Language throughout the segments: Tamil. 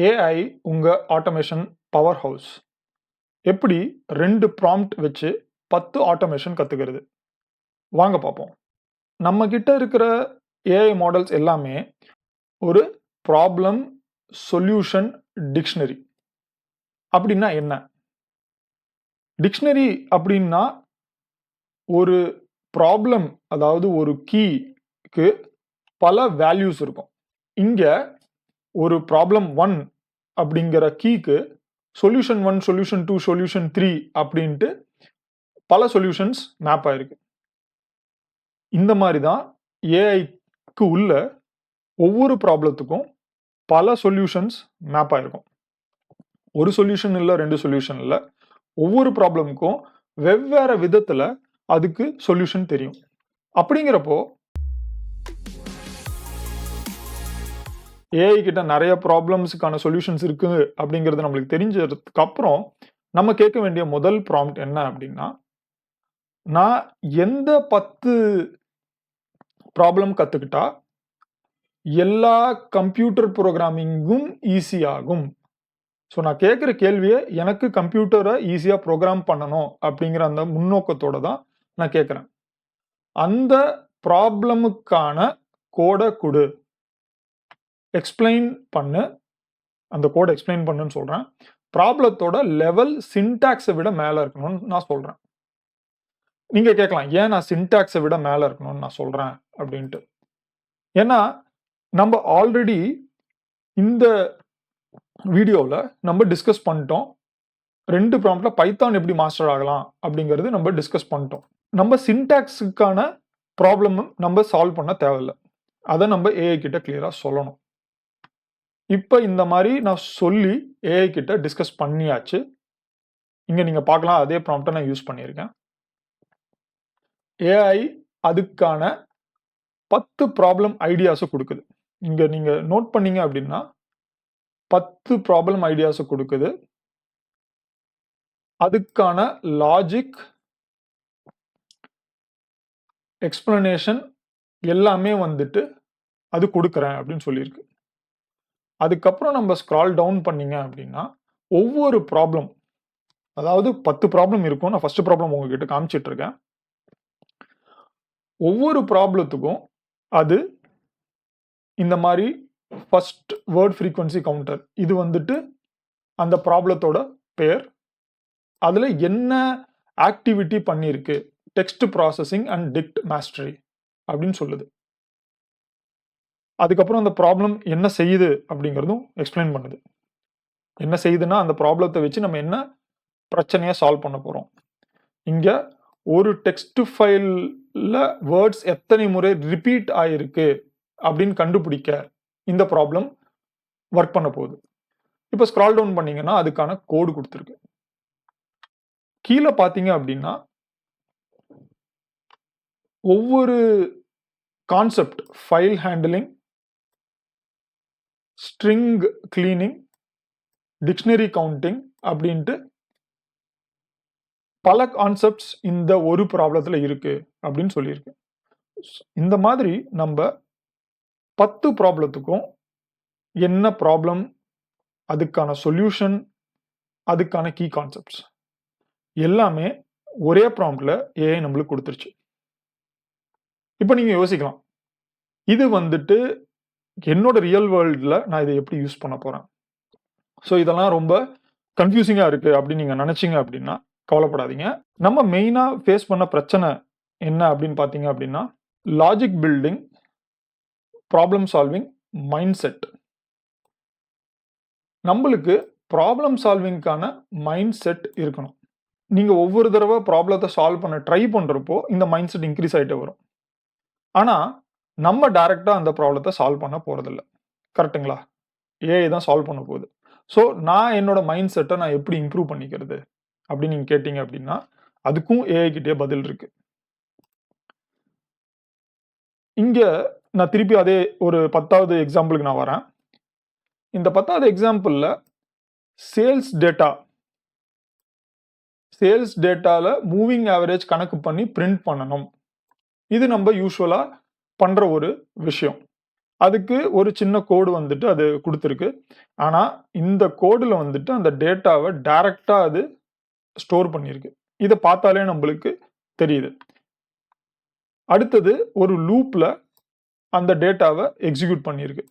ஏஐ உங்கள் ஆட்டோமேஷன் பவர் ஹவுஸ் எப்படி ரெண்டு ப்ராம்ப்ட் வச்சு பத்து ஆட்டோமேஷன் கற்றுக்கிறது வாங்க பார்ப்போம் நம்மக்கிட்ட இருக்கிற ஏஐ மாடல்ஸ் எல்லாமே ஒரு ப்ராப்ளம் சொல்யூஷன் டிக்ஷனரி அப்படின்னா என்ன? டிக்ஷனரி அப்படின்னா ஒரு ப்ராப்ளம் அதாவது ஒரு கீக்கு பல வேல்யூஸ் இருக்கும். இங்கே ஒரு ப்ராப்ளம் ஒன் அப்படிங்கிற கீக்கு solution one solution two solution three அப்படின்ட்டு பல சொல்யூஷன்ஸ் மேப் ஆயிருக்கு. இந்த மாதிரி தான் ஏஐக்கு உள்ள ஒவ்வொரு ப்ராப்ளத்துக்கும் பல சொல்யூஷன்ஸ் மேப் ஆயிருக்கும். ஒரு சொல்யூஷன் இல்லை ரெண்டு சொல்யூஷன் இல்லை. ஒவ்வொரு ப்ராப்ளமுக்கும் வெவ்வேறு விதத்தில் அதுக்கு சொல்யூஷன் தெரியும். அப்படிங்கிறப்போ ஏஐ கிட்ட நிறைய ப்ராப்ளம்ஸுக்கான சொல்யூஷன்ஸ் இருக்கு அப்படிங்கிறது நம்மளுக்கு தெரிஞ்சதுக்கு அப்புறம் நம்ம கேட்க வேண்டிய முதல் ப்ராம்ப்ட் என்ன அப்படின்னா நான் எந்த பத்து ப்ராப்ளம் கற்றுக்கிட்டா எல்லா கம்ப்யூட்டர் ப்ரோக்ராமிங்கும் ஈஸியாகும் ஸோ நான் கேட்குற கேள்வியை எனக்கு கம்ப்யூட்டரை ஈஸியாக ப்ரோக்ராம் பண்ணணும் அப்படிங்கிற அந்த முன்னோக்கத்தோட தான் நான் கேட்குறேன். அந்த ப்ராப்ளமுக்கான கோடை கொடு. எக்ஸ்பிளைன் பண்ணு. அந்த கோடை எக்ஸ்பிளைன் பண்ணுன்னு சொல்கிறேன் ப்ராப்ளத்தோட லெவல் சின்டாக்ஸை விட மேலே இருக்கணும்னு நான் சொல்கிறேன் நீங்கள் கேட்கலாம் ஏன் நான் சின்டாக்ஸை விட மேலே இருக்கணும்னு நான் சொல்கிறேன் அப்படின்ட்டு. ஏன்னா நம்ம ஆல்ரெடி இந்த வீடியோவில் நம்ம டிஸ்கஸ் பண்ணிட்டோம். ரெண்டு ப்ராம்ப்டில் பைத்தான் எப்படி மாஸ்டர் ஆகலாம் அப்படிங்கிறது நம்ம டிஸ்கஸ் பண்ணிட்டோம். நம்ம சின்டாக்ஸுக்கான ப்ராப்ளமும் நம்ம சால்வ் பண்ண தேவையில்லை. அதை நம்ம ஏஐ கிட்ட கிளியராக சொல்லணும். இப்போ இந்த மாதிரி நான் சொல்லி ஏஐ கிட்ட டிஸ்கஸ் பண்ணியாச்சு. இங்கே நீங்கள் பார்க்கலாம் அதே ப்ராம்ப்டை நான் யூஸ் பண்ணியிருக்கேன். ஏஐ அதுக்கான பத்து ப்ராப்ளம் ஐடியாஸை கொடுக்குது. இங்கே நீங்கள் நோட் பண்ணீங்க அப்படின்னா பத்து ப்ராப்ளம் ஐடியாஸை கொடுக்குது. அதுக்கான லாஜிக் எக்ஸ்பிளனேஷன் எல்லாமே வந்துட்டு அது கொடுக்குறேன் அப்படின்னு சொல்லியிருக்கு. அதுக்கப்புறம் நம்ம ஸ்க்ரால் டவுன் பண்ணிங்க அப்படின்னா ஒவ்வொரு ப்ராப்ளம் அதாவது பத்து ப்ராப்ளம் இருக்கும். நான் ஃபஸ்ட்டு ப்ராப்ளம் உங்ககிட்ட காமிச்சிட்ருக்கேன் ஒவ்வொரு ப்ராப்ளத்துக்கும் அது இந்த மாதிரி ஃபர்ஸ்ட் வேர்ட் ஃப்ரீக்வன்சி கவுண்டர் இது வந்துட்டு அந்த ப்ராப்ளத்தோட பெயர் அதில் என்ன ஆக்டிவிட்டி பண்ணியிருக்கு text processing and dict mastery அப்படின்னு சொல்லுது. அதுக்கப்புறம் அந்த ப்ராப்ளம் என்ன செய்யுது அப்படிங்கிறதும் எக்ஸ்பிளைன் பண்ணுது. என்ன செய்யுதுன்னா அந்த ப்ராப்ளத்தை வச்சு நம்ம என்ன பிரச்சனையை சால்வ் பண்ண போகிறோம் இங்கே ஒரு டெக்ஸ்ட் ஃபைலில் வேர்ட்ஸ் எத்தனை முறை ரிப்பீட் ஆயிருக்கு அப்படின்னு கண்டுபிடிக்க இந்த ப்ராப்ளம் ஒர்க் பண்ண போகுது. இப்போ ஸ்க்ரால் டவுன் பண்ணிங்கன்னா அதுக்கான கோடு கொடுத்துருக்கு. கீழே பார்த்தீங்க அப்படின்னா ஒவ்வொரு concept file handling string cleaning dictionary counting அப்படின்ட்டு பல கான்செப்ட்ஸ் இந்த ஒரு ப்ராப்ளத்தில் இருக்கு அப்படின்னு சொல்லியிருக்கு. இந்த மாதிரி நம்ம பத்து ப்ராப்ளத்துக்கும் என்ன ப்ராப்ளம் அதுக்கான சொல்யூஷன் அதுக்கான கீ கான்செப்ட்ஸ் எல்லாமே ஒரே ப்ராம்ப்டில் ஏஐ நம்மளுக்கு கொடுத்துருச்சு. இப்போ நீங்கள் யோசிக்கலாம். இது வந்துட்டு என்னோட ரியல் வேர்ல்டில் நான் இதை எப்படி யூஸ் பண்ண போகிறேன் ஸோ இதெல்லாம் ரொம்ப கன்ஃபியூசிங்காக இருக்குது அப்படின்னு நீங்கள் நினச்சிங்க அப்படின்னா கவலைப்படாதீங்க. நம்ம மெயினாக ஃபேஸ் பண்ண பிரச்சனை என்ன அப்படின்னு பார்த்தீங்க அப்படின்னா logic building problem solving mind set நம்மளுக்கு ப்ராப்ளம் சால்விங்க்கான மைண்ட் செட் இருக்கணும். நீங்கள் ஒவ்வொரு தடவை ப்ராப்ளத்தை சால்வ் பண்ண ட்ரை பண்ணுறப்போ இந்த மைண்ட் செட் இன்க்ரீஸ் ஆகிட்டே வரும். ஆனால் நம்ம டைரெக்டாக அந்த ப்ராப்ளத்தை சால்வ் பண்ண போகிறதில்ல கரெக்டுங்களா ஏஐ தான் சால்வ் பண்ண போகுது. ஸோ நான் என்னோட மைண்ட் செட்டை நான் எப்படி இம்ப்ரூவ் பண்ணிக்கிறது? அப்படின்னு நீங்கள் கேட்டிங்க அப்படின்னா அதுக்கும் ஏஐ கிட்டே பதில் இருக்கு. இங்கே நான் திருப்பி அதே ஒரு பத்தாவது எக்ஸாம்பிளுக்கு நான் வரேன். இந்த பத்தாவது எக்ஸாம்பிளில் சேல்ஸ் டேட்டா சேல்ஸ் டேட்டாவில் மூவிங் ஆவரேஜ் கணக்கு பண்ணி பிரிண்ட் பண்ணணும். இது நம்ம யூஸ்வலாக பண்ணுற ஒரு விஷயம் அதுக்கு ஒரு சின்ன கோடு வந்துட்டு அது கொடுத்துருக்கு ஆனால் இந்த கோடில் வந்துட்டு அந்த டேட்டாவை டைரக்டாக அது ஸ்டோர் பண்ணியிருக்கு. இதை பார்த்தாலே நம்மளுக்கு தெரியுது. அடுத்தது ஒரு லூப்பில் அந்த டேட்டாவை எக்ஸிக்யூட் பண்ணியிருக்கு.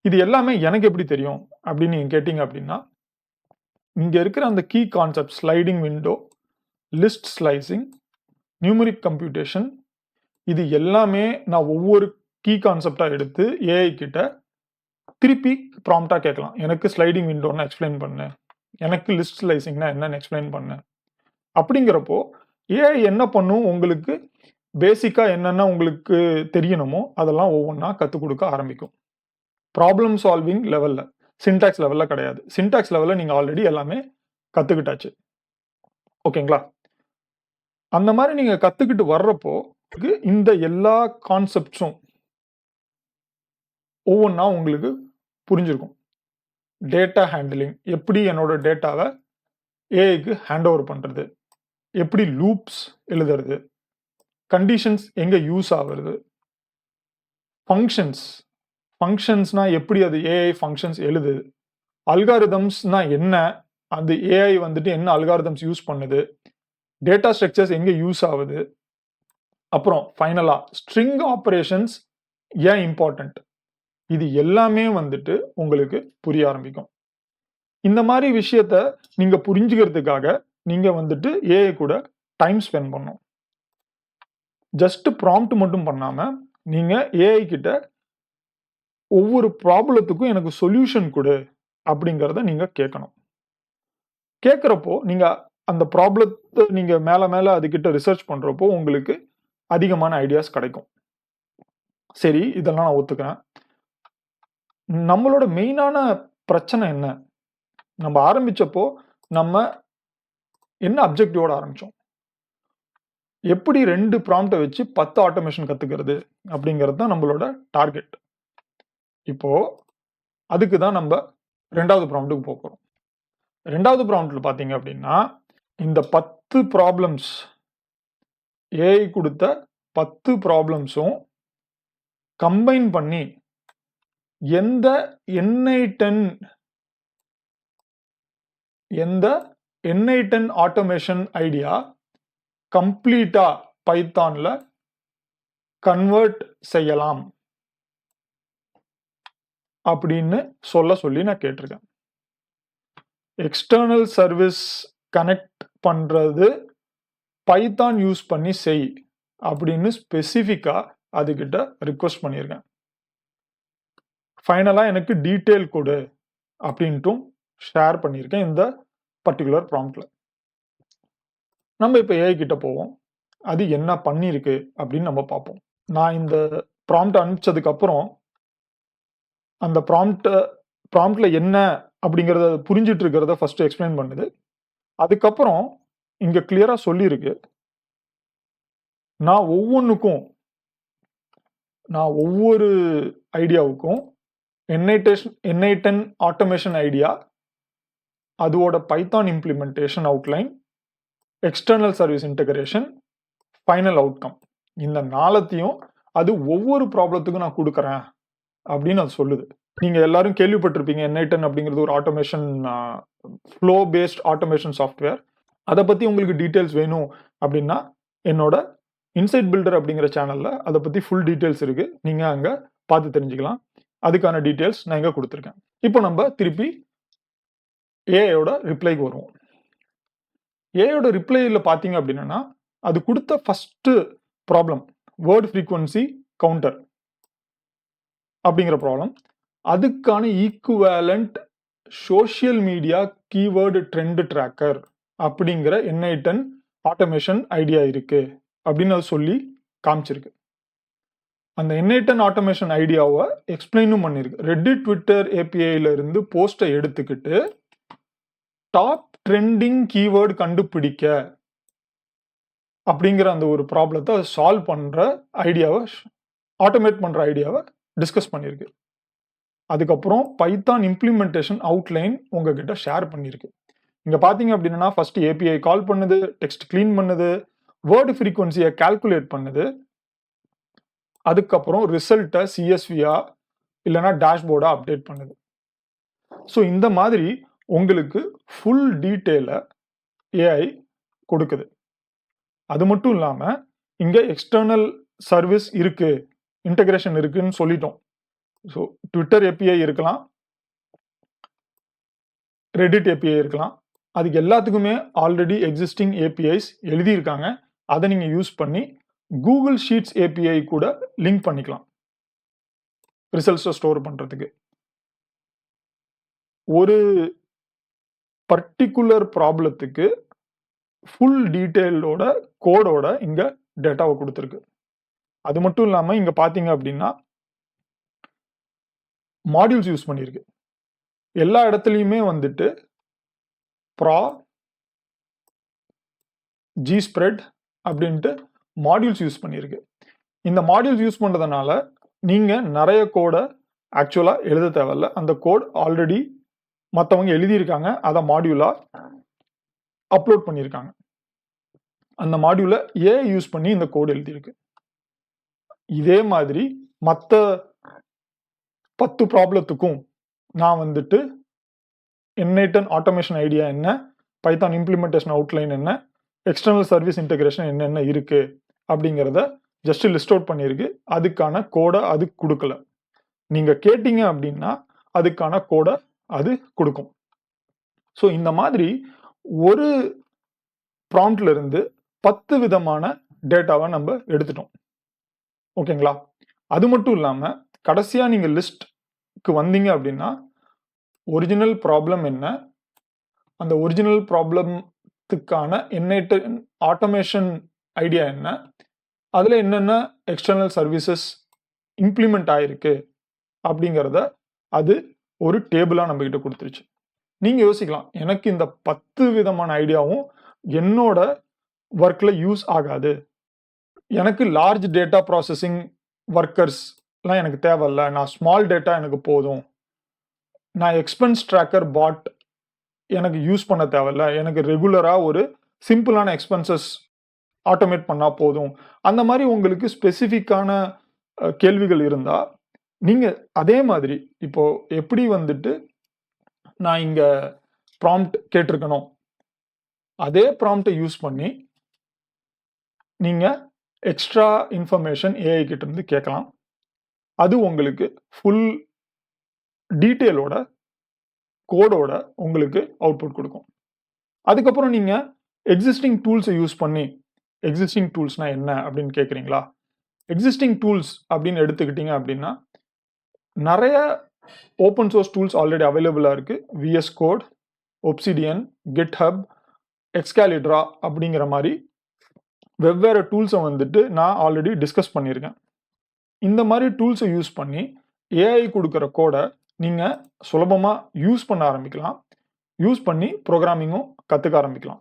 இது எல்லாமே எனக்கு எப்படி தெரியும்? அப்படின்னு நீங்கள் கேட்டிங்க அப்படின்னா, இங்கே இருக்கிற அந்த key concept sliding window, list slicing, numeric computation இது எல்லாமே நான் ஒவ்வொரு கீ கான்செப்டாக எடுத்து ஏஐ கிட்ட திருப்பி ப்ராம்ப்டாக கேட்கலாம். எனக்கு ஸ்லைடிங் விண்டோன்னா எக்ஸ்ப்ளைன் பண்ணு. எனக்கு லிஸ்ட் ஸ்லைசிங்னா என்னன்னு எக்ஸ்ப்ளைன் பண்ணு. அப்படிங்கிறப்போ, ஏஐ என்ன பண்ணும்? உங்களுக்கு பேசிக்காக என்னென்ன உங்களுக்கு தெரியணுமோ, அதெல்லாம் ஒவ்வொன்றா கற்றுக் கொடுக்க ஆரம்பிக்கும். ப்ராப்ளம் சால்விங் லெவலில் சின்டாக்ஸ் லெவலில் கிடையாது. சின்டாக்ஸ் லெவலில் நீங்கள் ஆல்ரெடி எல்லாமே கற்றுக்கிட்டாச்சு ஓகேங்களா? அந்த மாதிரி நீங்கள் கற்றுக்கிட்டு வர்றப்போ, இந்த எல்லா கான்செப்ட்ஸும் ஒவ்வொன்றா உங்களுக்கு புரிஞ்சிருக்கும். டேட்டா ஹேண்டிலிங் எப்படி என்னோட டேட்டாவை ஏஐக்கு ஹேண்ட் ஓவர் பண்ணுறது எப்படி லூப்ஸ் எழுதுறது? கண்டிஷன்ஸ் எங்கே யூஸ் ஆகுறது? ஃபங்க்ஷன்ஸ் ஃபங்க்ஷன்ஸ்னால் எப்படி அது ஏஐ ஃபங்க்ஷன்ஸ் எழுதுது? அல்காரிதம்ஸ்னால் என்ன? அந்த ஏஐ வந்துட்டு என்ன அல்காரிதம்ஸ் யூஸ் பண்ணுது? டேட்டா ஸ்ட்ரக்சர்ஸ் எங்கே யூஸ் ஆகுது? அப்புறம் ஃபைனலா ஸ்ட்ரிங் ஆப்ரேஷன்ஸ் ஏன் இம்பார்ட்டன்ட்? இது எல்லாமே வந்துட்டு உங்களுக்கு புரிய ஆரம்பிக்கும். இந்த மாதிரி விஷயத்த நீங்க புரிஞ்சுக்கிறதுக்காக, நீங்க வந்துட்டு ஏஐ கூட டைம் ஸ்பெண்ட் பண்ணும் ஜஸ்ட் ப்ராம்ப்ட் மட்டும் பண்ணாம, நீங்க ஏஐ கிட்ட ஒவ்வொரு ப்ராப்ளத்துக்கும் எனக்கு சொல்யூஷன் கொடு அப்படிங்கிறத நீங்க கேட்கணும். கேட்குறப்போ நீங்க அந்த ப்ராப்ளத்தை நீங்க மேல மேல அதுக்கிட்ட ரிசர்ச் பண்றப்போ, உங்களுக்கு அதிகமான ஐடியாஸ் கிடைக்கும். சரி, இதெல்லாம் நான் ஒத்துக்கிறேன். நம்மளோட மெயினான பிரச்சனை என்ன? நம்ம ஆரம்பிச்சப்போ, நம்ம என்ன அப்ஜெக்டிவோட ஆரம்பிச்சோம்? எப்படி ரெண்டு ப்ராம்ப்டை வச்சு 10 ஆட்டோமேஷன் கத்துக்கிறது? அப்படிங்கிறது தான் நம்மளோட டார்கெட். இப்போ, அதுக்கு தான் நம்ப 2வது ப்ராம்ப்ட்க்கு போப்போறோம். 2வது ப்ராம்ப்ட்ல பார்த்தீங்க அப்படின்னா, இந்த 10 ப்ராப்ளம்ஸ் ஏஐ கொடுத்த பத்து ப்ராப்ளம்ஸும் கம்பைன் பண்ணி, எந்த N8N எந்த N8N ஆட்டோமேஷன் ஐடியா கம்ப்ளீட்டா பைத்தான்ல கன்வெர்ட் செய்யலாம்? அப்படின்னு சொல்ல சொல்லி நான் கேட்டிருக்கேன். எக்ஸ்டர்னல் சர்வீஸ் கனெக்ட் பண்ணுறது பைத்தான் யூஸ் பண்ணி செய் அப்படின்னு ஸ்பெசிஃபிக்காக அதுக்கிட்ட ரிக்வெஸ்ட் பண்ணியிருக்கேன். ஃபைனலாக எனக்கு டீட்டெயில் கொடு அப்படின்ட்டும் ஷேர் பண்ணியிருக்கேன் இந்த பர்ட்டிகுலர் ப்ராம்ப்டில் நம்ம இப்போ ஏஐ கிட்ட போவோம். அது என்ன பண்ணியிருக்கு அப்படின்னு நம்ம பார்ப்போம். நான் இந்த ப்ராம்ப்ட் அனுப்பிச்சதுக்கப்புறம் அந்த ப்ராம்ப்டை ப்ராம்ப்டில் என்ன அப்படிங்கிறத புரிஞ்சிட்டு இருக்கிறத ஃபஸ்ட்டு எக்ஸ்ப்ளைன் பண்ணுது. அதுக்கப்புறம் இங்க கிளியரா சொல்லியிருக்கு. நான் ஒவ்வொன்றுக்கும் நான் ஒவ்வொரு ஐடியாவுக்கும் N8 N8N ஆட்டோமேஷன் ஐடியா, அதோட Python implementation outline, external service integration, final outcome இந்த நாளத்தையும் அது ஒவ்வொரு ப்ராப்ளத்துக்கும் நான் கொடுக்குறேன் அப்படின்னு அது சொல்லுது. நீங்கள் எல்லாரும் கேள்விப்பட்டிருப்பீங்க. N8N அப்படிங்கிறது ஒரு automation flow based automation software. அதை பற்றி உங்களுக்கு டீட்டெயில்ஸ் வேணும் அப்படின்னா, என்னோட இன்சைட் பில்டர் அப்படிங்கிற சேனலில் அதை பற்றி ஃபுல் டீட்டெயில்ஸ் இருக்குது நீங்கள் அங்கே பார்த்து தெரிஞ்சுக்கலாம். அதுக்கான டீட்டெயில்ஸ் நான் இங்கே கொடுத்துருக்கேன் இப்போ நம்ம திருப்பி ஏஐயோட ரிப்ளைக்கு வருவோம். ஏஐயோட ரிப்ளைல பார்த்தீங்க அப்படின்னா, அது கொடுத்த first problem word frequency counter அப்படிங்கிற ப்ராப்ளம். அதுக்கான equivalent social media keyword trend tracker அப்படிங்கிற N8N ஆட்டோமேஷன் ஐடியா இருக்கு அப்படின்னு அது சொல்லி காமிச்சிருக்கு. அந்த என்ஐட்டன் ஆட்டோமேஷன் ஐடியாவை எக்ஸ்ப்ளைனும் பண்ணியிருக்கு. ரெட்டி ட்விட்டர் APIல இருந்து போஸ்ட்ட எடுத்துக்கிட்டு, டாப் ட்ரெண்டிங் கீவேர்டு கண்டுபிடிக்க அப்படிங்கிற அந்த ஒரு ப்ராப்ளத்தை சால்வ் பண்ணுற ஐடியாவை ஆட்டோமேட் பண்ணுற ஐடியாவை டிஸ்கஸ் பண்ணியிருக்கு. அதுக்கப்புறம் பைத்தான் இம்ப்ளிமெண்டேஷன் அவுட்லைன் உங்ககிட்ட ஷேர் பண்ணியிருக்கு. இங்கே பார்த்தீங்க அப்படின்னா, ஃபர்ஸ்ட் ஏபிஐ கால் பண்ணுது, டெக்ஸ்ட் கிளீன் பண்ணுது, வேர்டு ஃப்ரீக்குவன்சியை கால்குலேட் பண்ணுது. அதுக்கப்புறம் ரிசல்ட்டை சிஎஸ்வியா இல்லைன்னா டேஷ்போர்டாக அப்டேட் பண்ணுது. ஸோ இந்த மாதிரி உங்களுக்கு ஃபுல் டீட்டெயிலை ஏஐ கொடுக்குது. அது மட்டும் இல்லாமல் இங்கே எக்ஸ்டர்னல் சர்வீஸ் இருக்குது இன்டகிரேஷன் இருக்குன்னு சொல்லிட்டோம். ஸோ ட்விட்டர் ஏபிஐ இருக்கலாம் ரெடிட் ஏபிஐ இருக்கலாம். அதுக்கு எல்லாத்துக்குமே ஆல்ரெடி எக்ஸிஸ்டிங் ஏபிஐஸ் எழுதியிருக்காங்க. அதை நீங்கள் யூஸ் பண்ணி கூகுள் ஷீட்ஸ் ஏபிஐ கூட லிங்க் பண்ணிக்கலாம். ரிசல்ட்ஸை ஸ்டோர் பண்ணுறதுக்கு ஒரு பர்டிகுலர் ப்ராப்ளத்துக்கு ஃபுல் டீட்டெயிலோட கோடோட இங்கே டேட்டாவை கொடுத்துருக்கு. அது மட்டும் இல்லாமல் இங்கே பார்த்தீங்க அப்படின்னா மாடியூல்ஸ் யூஸ் பண்ணியிருக்கு. எல்லா இடத்துலையுமே வந்துட்டு ப்ரா ஜி ஸ்ப்ரெட் அப்படின்ட்டு மாடியூல்ஸ் யூஸ் பண்ணியிருக்கு. இந்த மாடியூல்ஸ் யூஸ் பண்ணுறதுனால நீங்கள் நிறைய கோடை ஆக்சுவலாக எழுத தேவையில்ல. அந்த கோட் ஆல்ரெடி மற்றவங்க எழுதியிருக்காங்க. அதை மாடியூலாக அப்லோட் பண்ணியிருக்காங்க. அந்த மாடியூலை ஏ யூஸ் பண்ணி இந்த கோடு எழுதியிருக்கு. இதே மாதிரி மற்ற பத்து ப்ராப்ளத்துக்கும் நான் வந்துட்டு என்னைட்டன் ஆட்டோமேஷன் ஐடியா என்ன? பைத்தான் இம்ப்ளிமெண்டேஷன் அவுட்லைன் என்ன? எக்ஸ்டர்னல் சர்வீஸ் இன்டகிரேஷன் என்னென்ன இருக்குது அப்படிங்கிறத ஜஸ்ட் லிஸ்ட் அவுட் பண்ணியிருக்கு. அதுக்கான கோடை அது கொடுக்கல. நீங்கள் கேட்டீங்க அப்படின்னா அதுக்கான கோடை அது கொடுக்கும். ஸோ இந்த மாதிரி ஒரு ப்ராம்ப்ட்ல இருந்து பத்து விதமான டேட்டாவை நம்ம எடுத்துட்டோம். ஓகேங்களா அது மட்டும் இல்லாமல் கடைசியாக நீங்கள் லிஸ்ட்க்கு வந்தீங்க அப்படின்னா ஒரிஜினல் ப்ராப்ளம் என்ன? அந்த ஒரிஜினல் ப்ராப்ளத்துக்கான என்னேட்டு ஆட்டோமேஷன் ஐடியா என்ன? அதில் என்னென்ன எக்ஸ்டர்னல் சர்வீசஸ் இம்ப்ளிமெண்ட் ஆயிருக்கு? அப்படிங்கிறத அது ஒரு டேபிளாக நம்மக்கிட்ட கொடுத்துருச்சு. நீங்கள் யோசிக்கலாம். எனக்கு இந்த பத்து விதமான ஐடியாவும் என்னோட ஒர்க்கில் யூஸ் ஆகாது. எனக்கு லார்ஜ் டேட்டா ப்ராசஸிங் ஒர்க்கர்ஸ்லாம் எனக்கு தேவையில்ல. நான் ஸ்மால் டேட்டா எனக்கு போதும். நான் எக்ஸ்பென்ஸ் ட்ராக்கர் பாட் எனக்கு யூஸ் பண்ண தேவையில்ல. எனக்கு ரெகுலராக ஒரு சிம்பிளான எக்ஸ்பென்சஸ் ஆட்டோமேட் பண்ணால் போதும். அந்த மாதிரி உங்களுக்கு ஸ்பெசிஃபிக்கான கேள்விகள் இருந்தால் நீங்கள் அதே மாதிரி இப்போது எப்படி வந்துட்டு நான் இங்கே ப்ராம்ப்ட் கேட்டிருக்கணும் அதே ப்ராம்ப்டை யூஸ் பண்ணி நீங்கள் எக்ஸ்ட்ரா இன்ஃபர்மேஷன் ஏஐ கிட்டேருந்து கேட்கலாம். அது உங்களுக்கு ஃபுல் டீட்டெயிலோட கோடோட உங்களுக்கு அவுட்புட் கொடுக்கும். அதுக்கப்புறம் நீங்கள் எக்ஸிஸ்டிங் டூல்ஸை யூஸ் பண்ணி எக்ஸிஸ்டிங் டூல்ஸ்னா என்ன அப்படின்னு கேட்குறீங்களா எக்ஸிஸ்டிங் டூல்ஸ் அப்படின்னு எடுத்துக்கிட்டீங்க அப்படின்னா நிறைய ஓப்பன் சோர்ஸ் டூல்ஸ் ஆல்ரெடி அவைலபிளாக இருக்குது VS Code Obsidian GitHub Excalidraw அப்படிங்கிற மாதிரி வெவ்வேறு டூல்ஸை வந்துட்டு நான் ஆல்ரெடி டிஸ்கஸ் பண்ணியிருக்கேன். இந்த மாதிரி டூல்ஸை யூஸ் பண்ணி ஏஐ கொடுக்குற கோடை நீங்கள் சுலபமாக யூஸ் பண்ண ஆரம்பிக்கலாம். யூஸ் பண்ணி ப்ரோக்ராமிங்கும் கற்றுக்க ஆரம்பிக்கலாம்.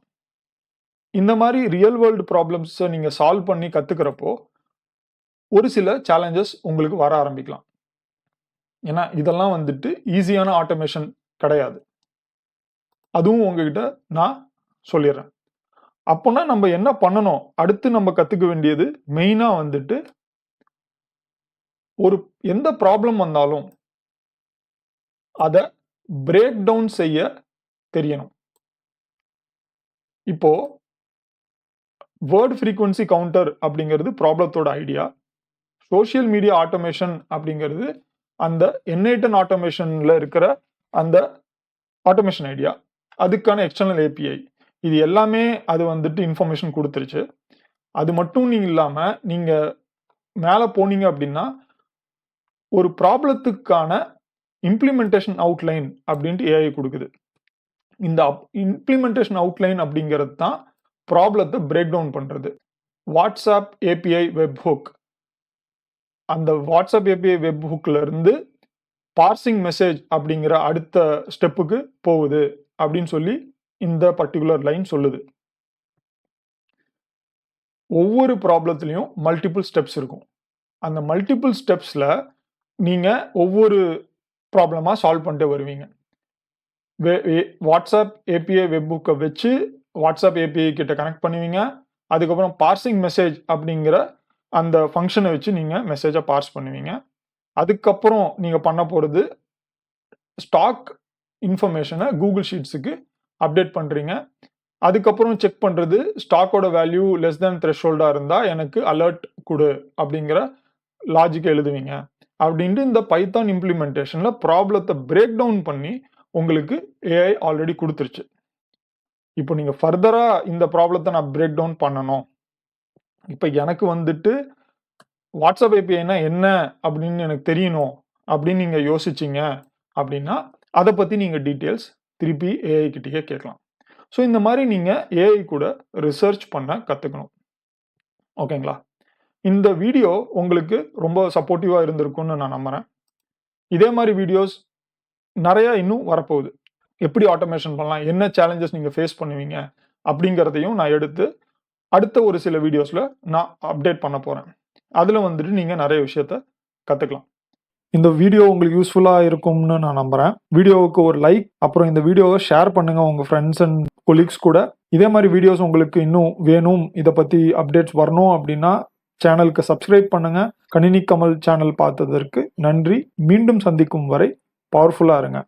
இந்த மாதிரி ரியல் வேர்ல்டு ப்ராப்ளம்ஸை நீங்கள் சால்வ் பண்ணி கற்றுக்கிறப்போ ஒரு சில சேலஞ்சஸ் உங்களுக்கு வர ஆரம்பிக்கலாம். ஏன்னா இதெல்லாம் வந்துட்டு ஈஸியான ஆட்டோமேஷன் கிடையாது. அதுவும் உங்ககிட்ட நான் சொல்லிடுறேன். அப்போனா நம்ம என்ன பண்ணணும்? அடுத்து நம்ம கற்றுக்க வேண்டியது மெயினாக வந்துட்டு ஒரு எந்த ப்ராப்ளம் வந்தாலும் அதை பிரேக் டவுன் செய்ய தெரியணும். இப்போ வேர்ட் ஃப்ரீக்குவன்சி கவுண்டர் அப்படிங்கிறது ப்ராப்ளத்தோட ஐடியா சோஷியல் மீடியா ஆட்டோமேஷன் அப்படிங்கிறது அந்த என்ஐட்டன் ஆட்டோமேஷனில் இருக்கிற அந்த ஆட்டோமேஷன் ஐடியா அதுக்கான எக்ஸ்டர்னல் ஏபிஐ இது எல்லாமே அது வந்துட்டு இன்ஃபர்மேஷன் கொடுத்துருச்சு. அது மட்டும் நீங்கள் இல்லாமல் நீங்கள் மேலே போனீங்க அப்படின்னா ஒரு ப்ராப்ளத்துக்கான இம்ப்ளிமெண்டேஷன் அவுட்லைன் அப்படின்ட்டு ஏஐ கொடுக்குது. இந்த இம்ப்ளிமெண்டேஷன் அவுட்லைன் அப்படிங்கிறது தான் ப்ராப்ளத்தை பிரேக் டவுன் பண்ணுறது வாட்ஸ்அப் ஏபிஐ வெப் ஹுக் அந்த வாட்ஸ்அப் ஏபிஐ வெப் ஹுக்லேருந்து பார்சிங் மெசேஜ் அப்படிங்கிற அடுத்த ஸ்டெப்புக்கு போகுது அப்படின்னு சொல்லி இந்த பர்டிகுலர் லைன் சொல்லுது. ஒவ்வொரு ப்ராப்ளத்துலேயும் மல்டிபிள் ஸ்டெப்ஸ் இருக்கும். அந்த மல்டிபிள் ஸ்டெப்ஸில் நீங்கள் ஒவ்வொரு ப்ராப்ளமாக சால்வ் பண்ணிட்டு வருவீங்க. வாட்ஸ்அப் ஏபிஐ வெப்புக்கை வச்சு வாட்ஸ்அப் ஏபிஐ கிட்ட கனெக்ட் பண்ணுவீங்க. அதுக்கப்புறம் பார்சிங் மெசேஜ் அப்படிங்கிற அந்த ஃபங்க்ஷனை வச்சு நீங்கள் மெசேஜை பார்ஸ் பண்ணுவீங்க. அதுக்கப்புறம் நீங்கள் பண்ண போகிறது ஸ்டாக் இன்ஃபர்மேஷனை கூகுள் ஷீட்ஸுக்கு அப்டேட் பண்ணுறீங்க அதுக்கப்புறம் செக் பண்ணுறது ஸ்டாக்கோட வேல்யூ லெஸ் தேன் த்ரெஷ்ஹோல்டாக இருந்தால் எனக்கு அலர்ட் கொடு அப்படிங்கிற லாஜிக் எழுதுவீங்க. அப்படின்ட்டு இந்த பைத்தான் இம்ப்ளிமெண்டேஷனில் ப்ராப்ளத்தை பிரேக் டவுன் பண்ணி உங்களுக்கு ஏஐ ஆல்ரெடி கொடுத்துருச்சு. இப்போ நீங்கள் ஃபர்தராக இந்த ப்ராப்ளத்தை நான் பிரேக் டவுன் பண்ணணும். இப்போ எனக்கு வந்துட்டு வாட்ஸ்அப் ஏபிஐனா என்ன அப்படின்னு எனக்கு தெரியணும் அப்படின்னு நீங்கள் யோசிச்சிங்க அப்படின்னா அதை பற்றி நீங்கள் டீட்டெயில்ஸ் திருப்பி ஏஐ கிட்டேயே கேட்கலாம். ஸோ இந்த மாதிரி நீங்கள் ஏஐ கூட ரிசர்ச் பண்ண கற்றுக்கணும் ஓகேங்களா இந்த வீடியோ உங்களுக்கு ரொம்ப சப்போர்ட்டிவாக இருந்திருக்கும்னு நான் நம்புகிறேன் இதே மாதிரி வீடியோஸ் நிறையா இன்னும் வரப்போகுது. எப்படி ஆட்டோமேஷன் பண்ணலாம்? என்ன சேலஞ்சஸ் நீங்கள் ஃபேஸ் பண்ணுவீங்க? அப்படிங்கிறதையும் நான் எடுத்து அடுத்த ஒரு சில வீடியோஸில் நான் அப்டேட் பண்ண போகிறேன் அதில் வந்துட்டு நீங்கள் நிறைய விஷயத்த கற்றுக்கலாம் இந்த வீடியோ உங்களுக்கு யூஸ்ஃபுல்லாக இருக்கும்னு நான் நம்புகிறேன் வீடியோவுக்கு ஒரு லைக் அப்புறம் இந்த வீடியோவை ஷேர் பண்ணுங்கள் உங்கள் ஃப்ரெண்ட்ஸ் அண்ட் கொலீக்ஸ் கூட. இதே மாதிரி வீடியோஸ் உங்களுக்கு இன்னும் வேணும் இதை பற்றி அப்டேட்ஸ் வரணும் அப்படின்னா சேனலுக்கு சப்ஸ்கிரைப் பண்ணுங்க. கணினி கமல் சேனல் பார்த்ததற்கு நன்றி. மீண்டும் சந்திக்கும் வரை பவர்ஃபுல்லாக இருங்க.